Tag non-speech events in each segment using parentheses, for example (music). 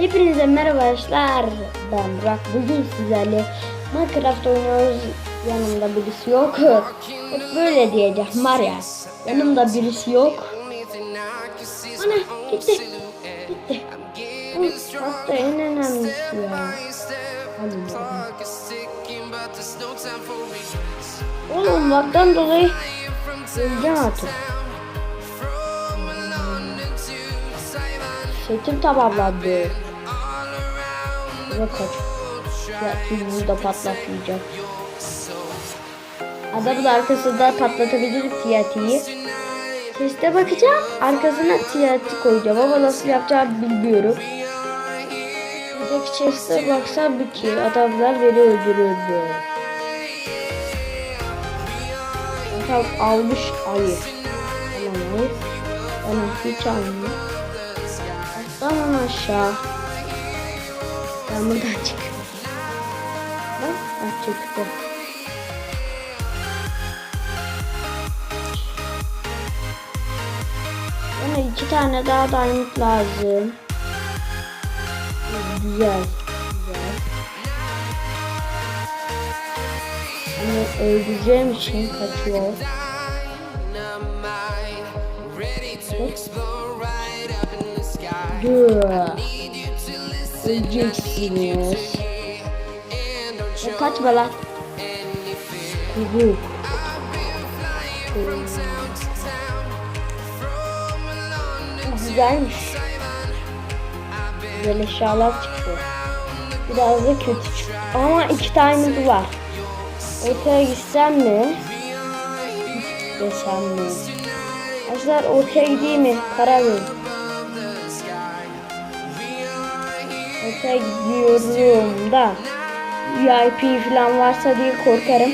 Hepinize merhaba arkadaşlar. Ben Burak. Bugün sizlerle Minecraft oynuyoruz. Yanımda birisi yok. Hep böyle diyeceğim var ya. Yanımda birisi yok. Ana gitti. Gitti. Bu hafta en önemlisi ya. Oğlum vaktan dolayı öleceğim artık. Setim tamamlandı. Ve kaç. Ya şimdi burada patlatmayacak. Adamın arkasında patlatabilirim TNT'yi. Teste bakacağım. Arkasına TNT koyacağım ama nasıl yapacağımı bilmiyorum. Buradaki chest'e baksam ki adamlar beni öldürürdü. Tamam almış ayı. Tamam ayı. Tamam hiç almıyor. Tamam aşağı. Ben buradan çıkıyorum. Bak ah, çıktı. Bana iki tane daha diamond lazım. Güzel. Güzel. Ama öldüreceğim için kaçıyor. Dur. Öleceksiniz. Ya kaçma lan. Kuhu. Güzelmiş. Güzel eşyalar çıktı. Biraz da kötü çıktı. Ama iki tane var. Ortaya gitsem mi? Desem mi? Arkadaşlar ortaya gideyim mi? Karar verin. Ortaya gidiyorum da VIP falan varsa diye korkarım.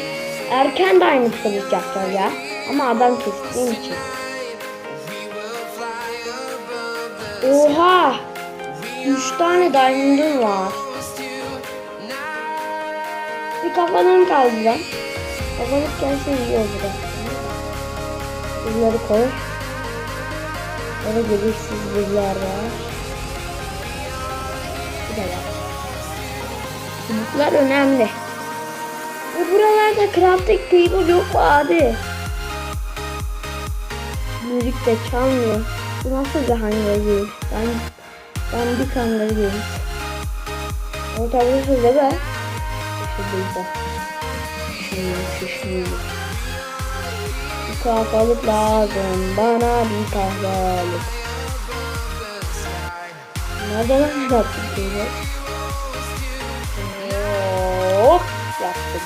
Erken diamond kılıç yapacağız ya. Ama adam kestiğim için. Oha! 3 tane diamond'ım var. Bir kafadan lan. Kafalık gelse iyi olur. Bunları koy. Sonra gereksiz bizler var. Da var. Çubuklar önemli. Ve buralarda crafting table yok abi? Müzik de çalmıyor. Bu nasıl bir değil? Ben, ben bir kanları değil. O tabii şurada be. Şurada. Şişmiyor. Bir kahvalık lazım. Bana bir kahvalık. Nerede lan yaptım böyle? Hop yaptım.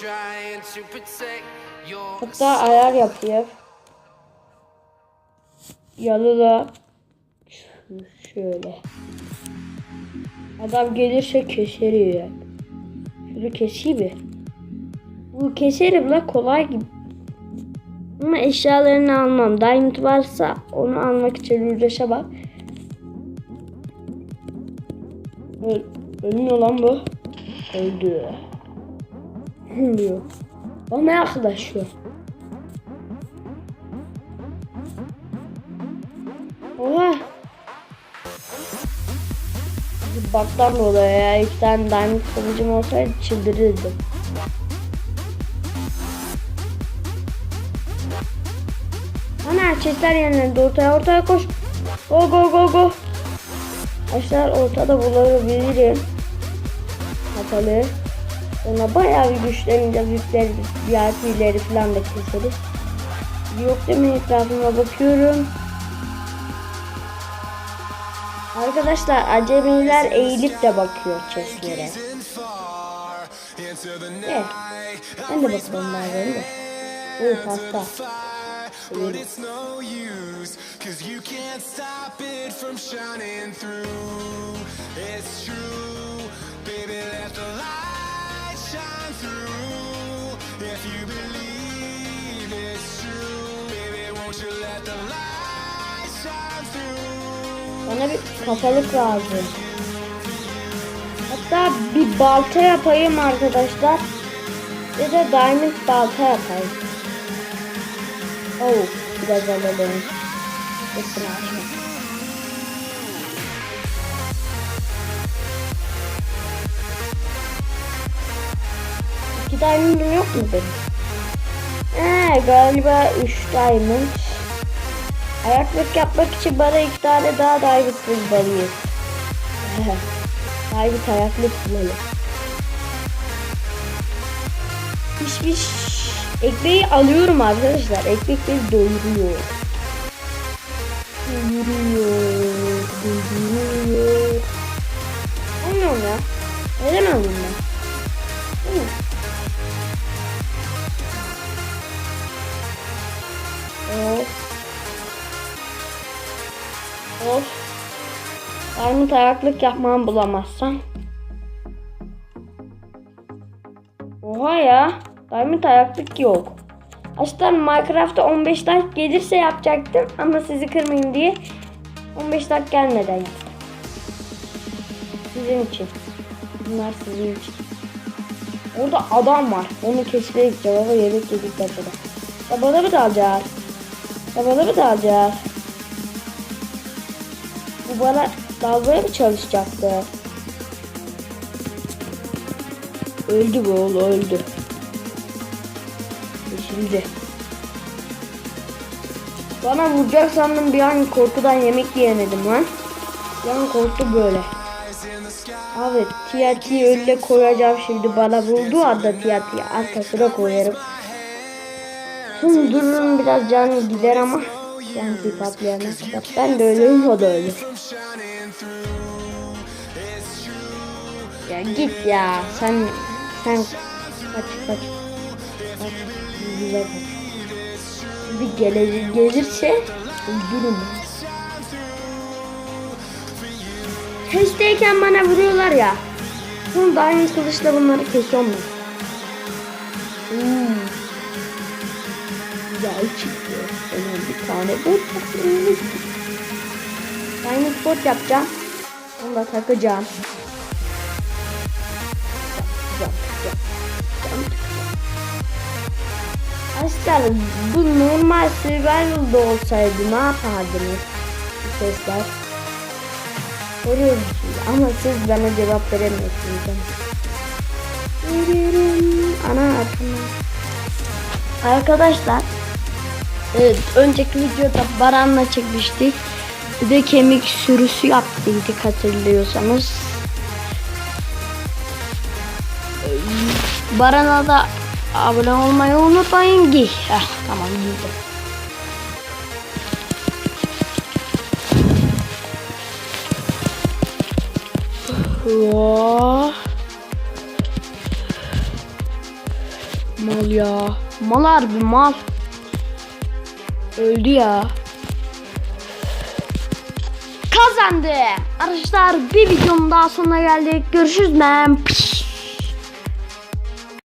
Trying to protect your Hatta ayar yapıyor. Yalıla Ş- şöyle. Adam gelirse keserim. Şunu keseyim mi? Bu keserim la kolay gibi. Ama eşyalarını almam. Diamond varsa onu almak için uğraşa bak. Öl ölmüyor lan bu. Öldü. (clears throat) Ölmüyor. Bana yaklaşıyor. Baktan oluyor ya. İki tane diamond kılıcım olsaydı çıldırırdım. Ana chestler yerlerinde ortaya ortaya koş. Go go go go. Arkadaşlar ortada bulabilirim. Kapalı. Sonra bayağı bir güçlenince büyükleri, VIP'leri falan da keseriz. Yok mi etrafıma bakıyorum. Arkadaşlar acemiler eğilip de bakıyor chestlere. Evet. Ben de bakalım bazen de. Oh hasta. But let the light shine through? Bana bir kafalık lazım. Hatta bir balta yapayım arkadaşlar. Ve de diamond balta yapayım. Oh, biraz alalım. Israr. İki diamond'ım yok mu benim? Ee, galiba üç diamond. Ayaklık yapmak için bana iki tane daha diamond bulmalıyız. diamond ayaklık bulalım. Pişmiş ekmeği alıyorum arkadaşlar. Ekmek beni doyuruyor. Doyuruyor. Doyuruyor. Olmuyor ya. Neden alayım ben? Mi? Of. Diamond ayaklık yapmamı bulamazsam. Oha ya. Diamond ayaklık yok. Aslında Minecraft'ta 15 like gelirse yapacaktım ama sizi kırmayayım diye 15 like gelmeden yaptım. Sizin için. Bunlar sizin için. Orada adam var. Onu keşfeye gideceğim ama yemek yedikten sonra. Sabahda mı dalacağız? Sabahda mı dalacağız? Bu bana dalmaya mı çalışacaktı? Öldü bu oğlu öldü. Şimdi. Bana vuracak sandım bir an korkudan yemek yiyemedim lan. An korktu böyle. Abi TNT'yi önüne koyacağım şimdi bana vurduğu anda TNT'yi arkasına koyarım. Şimdi dururum biraz canı gider ama TNT patlayana kadar. Ben de ölürüm o da ölür. Ya git ya sen sen kaç kaç. Kaç. Güzel kaç. Bir gelir, gelirse öldürürüm. Testeyken bana vuruyorlar ya. Sonra da aynı kılıçla bunları kesiyorum ben. Hmm. Güzel çıktı. Hemen bir tane bot yapayım. Diamond bot yapacağım. Onu da takacağım. Aslında bu normal survival'da olsaydı ne yapardınız? Bu sesler. Soruyorum size ama siz bana cevap veremiyorsunuz. Ana arkamda. Arkadaşlar Önceki videoda Baran'la çekmiştik. Bir de kemik sürüsü yaptıydık hatırlıyorsanız. Baran'a da abone olmayı unutmayın ki. Heh, tamam giydim. Vaa. Mal ya. Mal harbi mal. Öldü ya. Kazandı. Arkadaşlar bir videonun daha sonuna geldik. Görüşürüz. Ben.